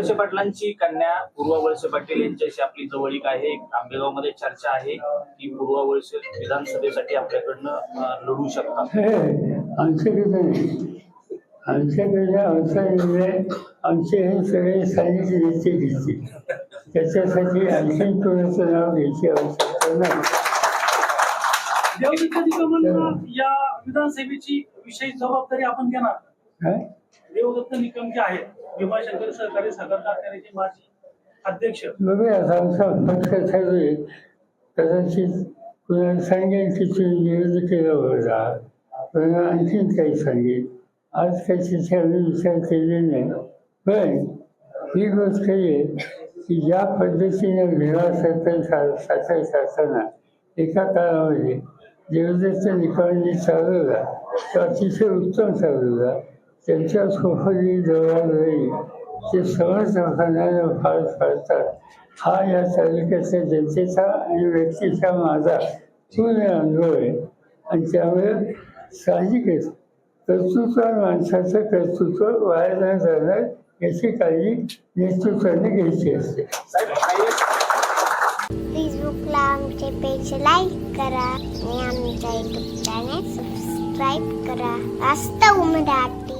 वळसे पाटलांची कन्या पूर्वा वळसे पाटील यांच्याशी आपली जवळीक आहे. आंबेगावमध्ये चर्चा आहे की पूर्वा वळसे विधानसभेसाठी आपल्याकडनं लढू शकतात आमच्याकडे आमचा हे सगळे स्थानिक नेते घेतील त्याच्यासाठी आणखीन कोणाचं नाव घ्यायची आवश्यकता नाही. या विधानसभेची विशेष जबाबदारी आपण घेणार? काय? देवदत्त निकम जे आहेत भीमाशंकर सहकारी साखर कारखान्याचे माजी अध्यक्ष. बघूया आमचा पक्ष ठरवेल कदाचित कुणाला सांगेल की तुम्ही केला होता कुणाला आणखीन काही सांगेल. आज काही तिथे आम्ही विचार केले नाही. पण ही गोष्ट खरी आहे की ज्या पद्धतीने विवाह सरकार साखर कारखाना एका काळामध्ये देवदत्त निकालांनी चालवला तो अतिशय उत्तम चालवला. त्यांच्या सोफली जवळ ते समर्थकांना फार फाळतात हा या तालुक्याच्या जनतेचा आणि व्यक्तीचा माझा पूर्ण अनुभव आहे. आणि त्यामुळे साहजिकच कर्तृत्व माणसाचं कर्तृत्व वाया न जाणार याची काळजी नेतृत्वाने घ्यायची असते. फेसबुकला आमचे पेज लाईक करा आणि आमच्या युट्यूब चॅनल सबस्क्राईब करा. वास्तव मराठी